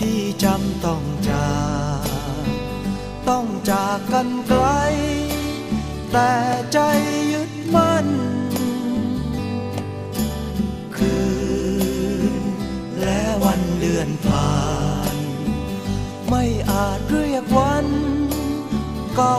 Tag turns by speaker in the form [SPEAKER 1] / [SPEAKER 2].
[SPEAKER 1] ที่จำต้องจากต้องจากกันไกล แต่ใจยึดมั่น คืนและวันเดือนผ่าน ไม่อาจเรียกวัน เก่า